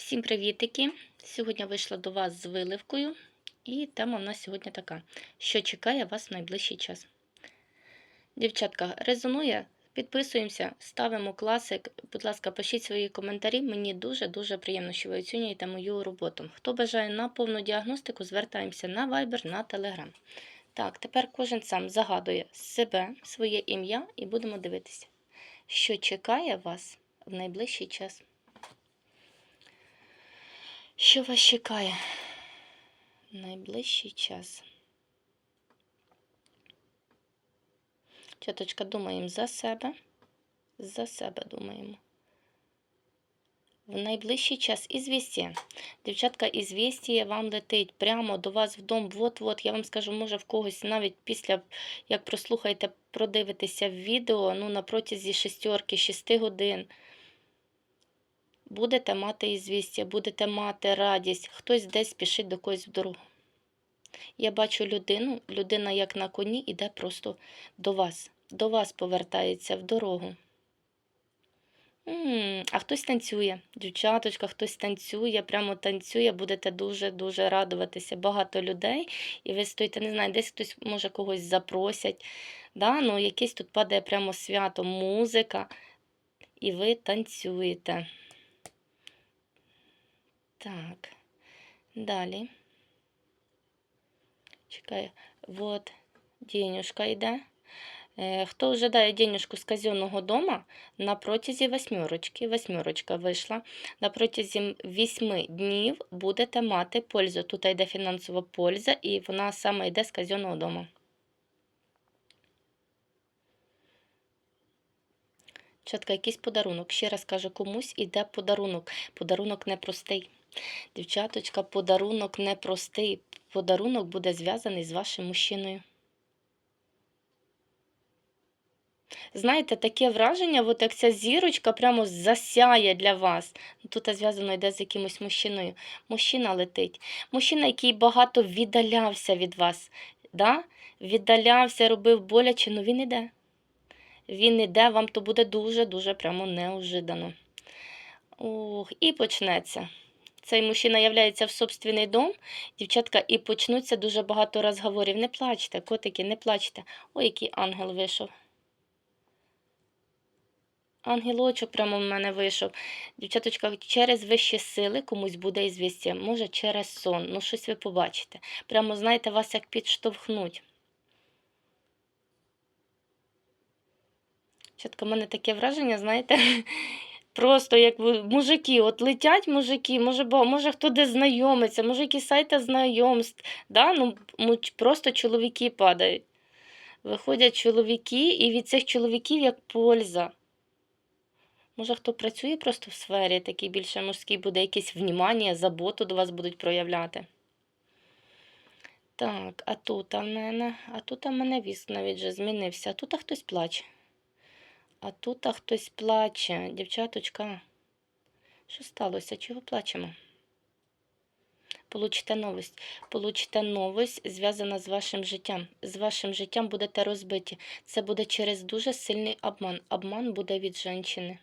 Всім привітики! Сьогодні вийшла до вас з виливкою, і тема в нас сьогодні така: що чекає вас в найближчий час. Дівчатка, резонує, підписуємося, ставимо класик. Будь ласка, пишіть свої коментарі. Мені дуже-дуже приємно, що ви оцінюєте мою роботу. Хто бажає на повну діагностику, звертаємося на Viber, на Telegram. Так, тепер кожен сам загадує себе, своє ім'я, і будемо дивитися, що чекає вас в найближчий час. Що вас чекає найближчий час? Чаточка, думаємо за себе. За себе думаємо. В найближчий час ізвістія. Дівчатка, ізвістія вам летить прямо до вас в. Вот-вот, я вам скажу, може в когось навіть після, як прослухаєте, продивитеся відео, ну, на протязі шестерки, шести годин будете мати ізвістя, будете мати радість, хтось десь спішить до когось в дорогу. Я бачу людину, людина, як на коні, іде просто до вас. До вас повертається в дорогу. М, А хтось танцює, дівчаточка, хтось танцює, прямо танцює, будете дуже-дуже радуватися. Багато людей, і ви стоїте, не знаю, десь хтось може когось запросять. Да? Ну, якесь тут падає прямо свято, музика, і ви танцюєте. Так, далі. Чекай, вот денюжка йде. Е, Хто вже дає денюжку з казенного дома на протязі восьмерочки, восьмерочка вийшла, на протязі вісьми днів будете мати пользу. Тут йде фінансова польза, і вона саме йде з казенного дому. Чітко, якийсь подарунок. Ще раз кажу, комусь іде подарунок. Подарунок непростий. Дівчаточка, подарунок непростий. Подарунок буде зв'язаний з вашим мужчиною. Знаєте, таке враження, от як ця зірочка прямо засяє для вас. Тут зв'язано йде з якимось мужчиною. Мужчина летить. Мужчина, який багато віддалявся від вас. Да? Віддалявся, робив боляче, але він іде. Він іде, вам то буде дуже-дуже прямо неожидано. Ох, і почнеться. Цей мужчина являється в собственний дом, дівчатка, і почнуться дуже багато розговорів. Не плачте, котики, не плачте. Ой, який ангел вийшов. Ангелочок прямо в мене вийшов. Дівчаточка, через вищі сили комусь буде ізвістя. Може, через сон. Ну, щось ви побачите. Прямо, знаєте, вас як підштовхнуть. Дівчатка, в мене таке враження, знаєте, просто як мужики, от летять мужики, може, може хто де знайомиться, може якісь сайти знайомств. Да? Ну, просто чоловіки падають. Виходять чоловіки, і від цих чоловіків як польза. Може, хто працює просто в сфері, такий більше мужський, буде якесь внімання, заботу до вас будуть проявляти. Так, а тут в мене, а тут в мене віск навіть вже змінився, а тут хтось плаче. А тут хтось плаче, дівчаточка. Що сталося? Чого плачемо? Получите новость. Получите новость, зв'язана з вашим життям. З вашим життям будете розбиті. Це буде через дуже сильний обман. Обман буде від жінки.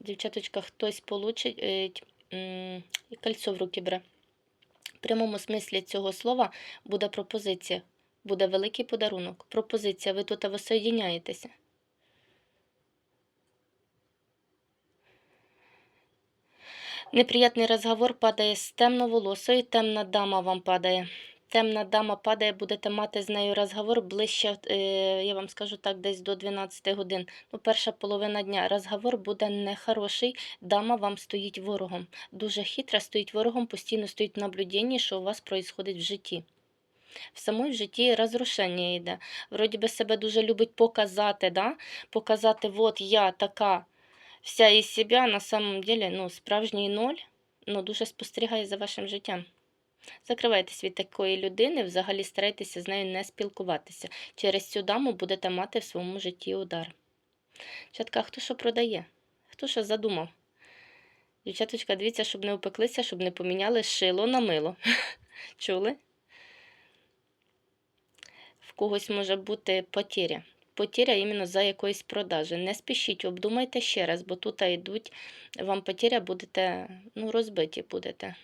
Дівчаточка, хтось получить е, кольцо в руки бере. Прямому смислі цього слова буде пропозиція. Буде великий подарунок. Пропозиція. Ви тут воссоєдиняєтеся. Неприятний розговор падає з темноволосою, темна дама вам падає. Темна дама падає, будете мати з нею розговор ближче, е, я вам скажу так, десь до 12 годин. Ну, перша половина дня. Розговор буде нехороший. Дама вам стоїть ворогом. Дуже хитра стоїть ворогом, постійно стоїть в що у вас відбувається в житті. В самому житті розрушення йде. Вроді би себе дуже любить показати, да? показати, от я така вся із себе, на самом деле, ну, справжній ноль, ну, дуже спостерігає за вашим життям. Закривайтесь від такої людини, взагалі старайтеся з нею не спілкуватися. Через цю даму будете мати в своєму житті удар. Чатка, хто що продає? Хто що задумав? Дівчаточка, дивіться, щоб не упеклися, щоб не поміняли шило на мило. Чули? В когось може бути потеря. потеря іменно за якоїсь продажі. Не спішіть, обдумайте ще раз, бо тут йдуть, вам потеря будете, ну, розбиті будете.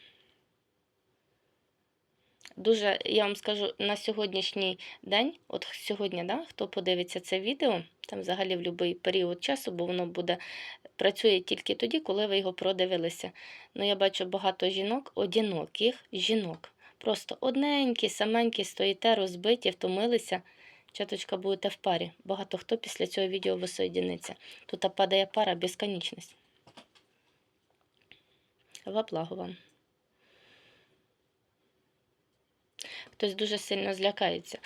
Дуже, я вам скажу, на сьогоднішній день, от сьогодні, да, хто подивиться це відео, там взагалі в будь-який період часу, бо воно буде працює тільки тоді, коли ви його продивилися. Ну, я бачу багато жінок, одиноких жінок. Просто одненькі, саменькі стоїте, розбиті, втомилися. Чаточка будете в парі. Багато хто після цього відео висоєдиниться. Тут падає пара безконечність. Во вам. Хтось дуже сильно злякається.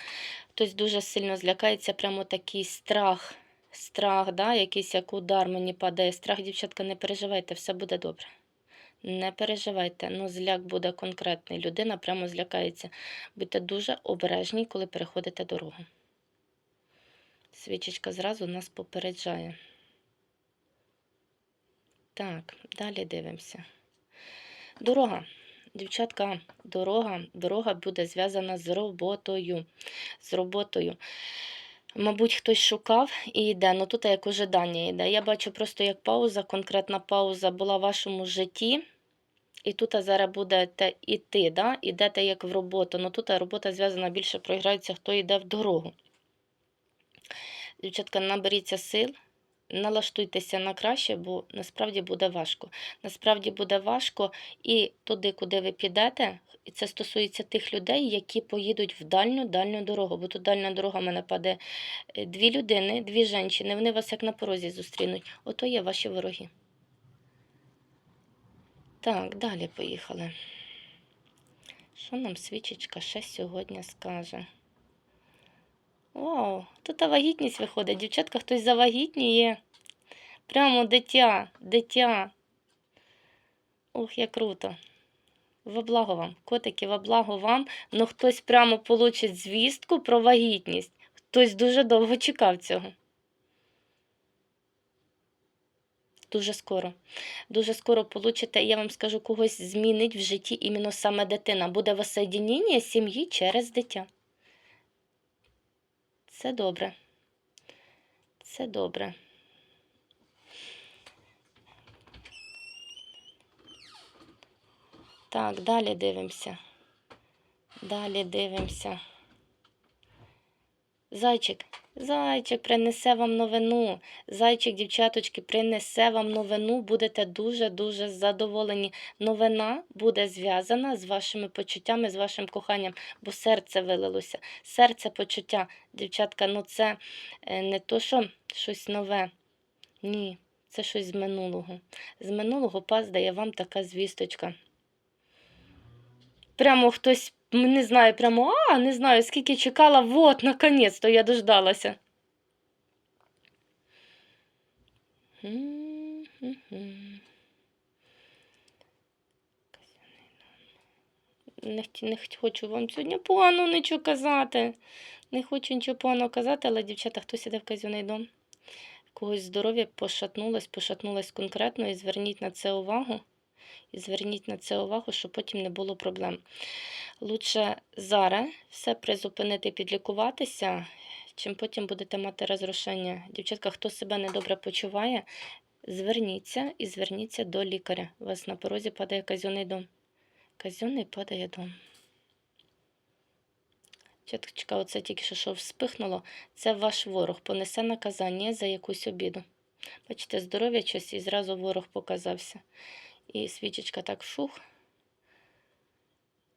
Хтось дуже сильно злякається, прямо такий страх. Страх, да? якийсь як удар мені падає. Страх, дівчатка, не переживайте, все буде добре. Не переживайте, ну зляк буде конкретний. Людина прямо злякається. Будьте дуже обережні, коли переходите дорогу. Свічечка зразу нас попереджає. Так, далі дивимося. Дорога. Дівчатка, дорога, дорога буде зв'язана з роботою. З роботою. Мабуть, хтось шукав і йде. Ну тут як ожидання йде. Я бачу просто як пауза, конкретна пауза була в вашому житті. І тут зараз будете йти, да? ідете як в роботу. Ну тут робота зв'язана більше програється, хто йде в дорогу. Дівчатка, наберіться сил, налаштуйтеся на краще, бо насправді буде важко. Насправді буде важко і туди, куди ви підете, і це стосується тих людей, які поїдуть в дальню дальню дорогу. Бо тут дальня дорога в мене паде е, дві людини, дві жінки, вони вас як на порозі зустрінуть. Ото є ваші вороги. Так, далі поїхали. Що нам свічечка ще сьогодні скаже? Вау, тут та вагітність виходить. Дівчатка, хтось завагітніє. Прямо дитя, дитя. Ох, як круто. Во благо вам, котики, во благо вам. Ну хтось прямо получить звістку про вагітність. Хтось дуже довго чекав цього. Дуже скоро. Дуже скоро получите, я вам скажу, когось змінить в житті іменно саме дитина. Буде воссоєдінення сім'ї через дитя. Це добре. Це добре. Так, далі дивимося. Далі дивимося. Зайчик, зайчик принесе вам новину. Зайчик, дівчаточки, принесе вам новину. Будете дуже-дуже задоволені. Новина буде зв'язана з вашими почуттями, з вашим коханням, бо серце вилилося. Серце почуття. Дівчатка, ну це е, не то, що щось нове. Ні, це щось з минулого. З минулого пас дає вам така звісточка. Прямо хтось, не знаю, прямо, а, не знаю, скільки чекала, вот, наконець-то я дождалася. Не, не хочу вам сьогодні погано нічого казати. Не хочу нічого поганого казати, але, дівчата, хтось іде в казюний дом. Когось здоров'я пошатнулось, пошатнулось конкретно, і зверніть на це увагу. І зверніть на це увагу, щоб потім не було проблем. Лучше зараз все призупинити, підлікуватися, чим потім будете мати розрушення. Дівчатка, хто себе недобре почуває, зверніться і зверніться до лікаря. У вас на порозі падає казюний дом. Казюний падає дом. Чіточка, оце тільки що вспихнуло. Це ваш ворог понесе наказання за якусь обіду. Бачите, здоров'я щось і зразу ворог показався. І свічечка так шух.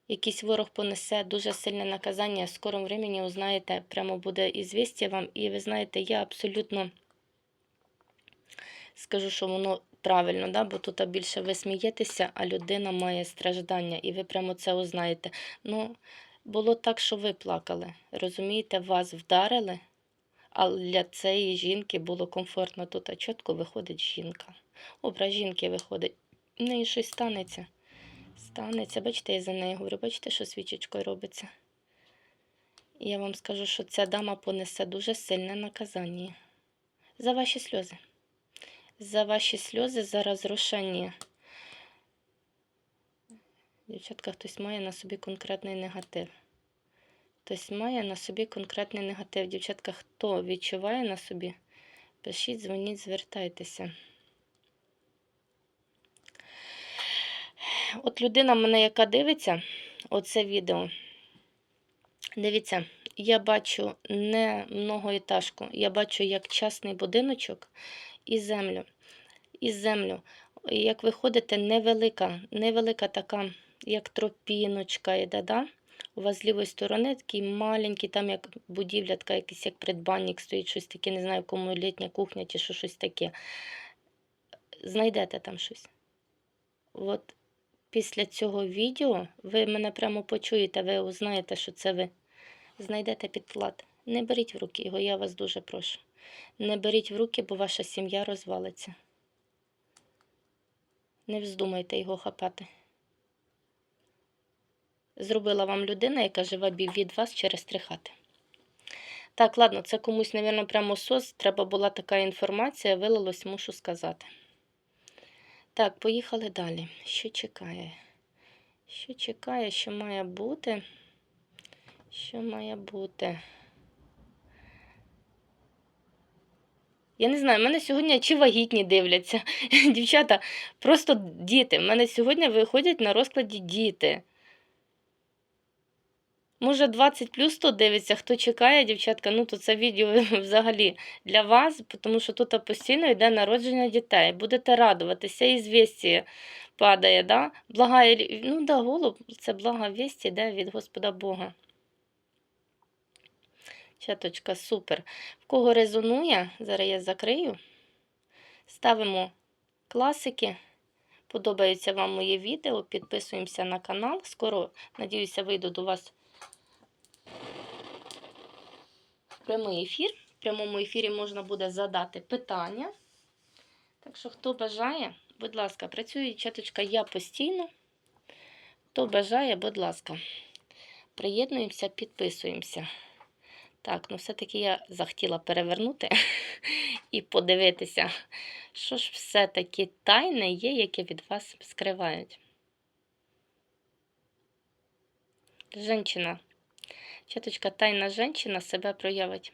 Якийсь ворог понесе дуже сильне наказання. В скорому времені узнаєте, прямо буде ізвістя вам. І ви знаєте, я абсолютно скажу, що воно правильно, да? бо тут більше ви смієтеся, а людина має страждання, і ви прямо це узнаєте. Ну, було так, що ви плакали. Розумієте, вас вдарили, а для цієї жінки було комфортно тут, а чітко виходить жінка. Образ жінки виходить. В неї щось станеться. Станеться. Бачите, я за нею говорю, бачите, що свічечкою робиться. Я вам скажу, що ця дама понесе дуже сильне наказання. За ваші сльози. За ваші сльози, за розрушення. Дівчатка, хтось має на собі конкретний негатив. Хтось має на собі конкретний негатив. Дівчатка, хто відчуває на собі? Пишіть, дзвоніть, звертайтеся. От людина мене, яка дивиться оце відео. Дивіться, я бачу не многоетажку, я бачу як частний будиночок і землю. І землю. Як ви ходите, невелика, невелика така, як тропіночка йде, да? У вас з лівої сторони такий маленький, там як будівля, така якийсь як придбанник стоїть, щось таке, не знаю, кому літня кухня чи що, щось таке. Знайдете там щось. От після цього відео ви мене прямо почуєте, ви узнаєте, що це ви. Знайдете підклад. Не беріть в руки його, я вас дуже прошу. Не беріть в руки, бо ваша сім'я розвалиться. Не вздумайте його хапати. Зробила вам людина, яка живе від вас через три хати. Так, ладно, це комусь, мабуть, прямо сос. Треба була така інформація, вилилось, мушу сказати. Так, поїхали далі. Що чекає? Що чекає, що має бути? Що має бути? Я не знаю, мене сьогодні чи вагітні дивляться. Дівчата, просто діти. В мене сьогодні виходять на розкладі діти. Може, 20 плюс хто дивиться, хто чекає, дівчатка, ну то це відео взагалі для вас, тому що тут постійно йде народження дітей. Будете радуватися, і звісті падає, да? Благає, ну да, голуб, це блага вісті йде від Господа Бога. Чаточка, супер. В кого резонує, зараз я закрию. Ставимо класики. Подобається вам моє відео. Підписуємося на канал. Скоро, надіюся, вийду до вас в прямий ефір. В прямому ефірі можна буде задати питання. Так що, хто бажає, будь ласка, працює чаточка я постійно. Хто бажає, будь ласка, приєднуємося, підписуємося. Так, ну все-таки я захотіла перевернути і подивитися, що ж все-таки тайне є, яке від вас скривають. Женщина. Чаточка, тайна женщина себе проявить.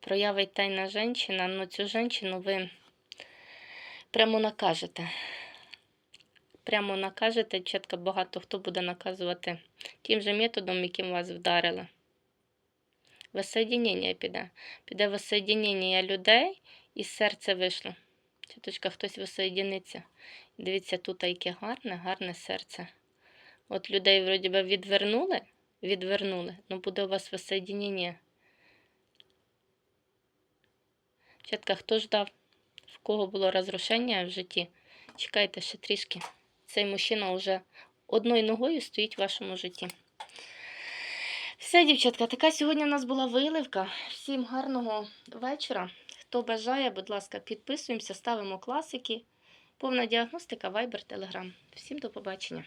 Проявить тайна женщина, ну цю женщину ви прямо накажете. Прямо накажете, чітко багато хто буде наказувати тим же методом, яким вас вдарили. Воссоединення піде. Піде воссоединення людей і з серця вийшло. Чіточка, хтось воссоєдиниться. Дивіться, тут яке гарне, гарне серце. От людей вроді би відвернули, відвернули, ну буде у вас воссоединення. Чітка, хто ждав, в кого було розрушення в житті, чекайте ще трішки. Цей мужчина вже одною ногою стоїть в вашому житті. Все, дівчатка, така сьогодні у нас була виливка. Всім гарного вечора. Хто бажає, будь ласка, підписуємося, ставимо класики. Повна діагностика, Viber, Telegram. Всім до побачення.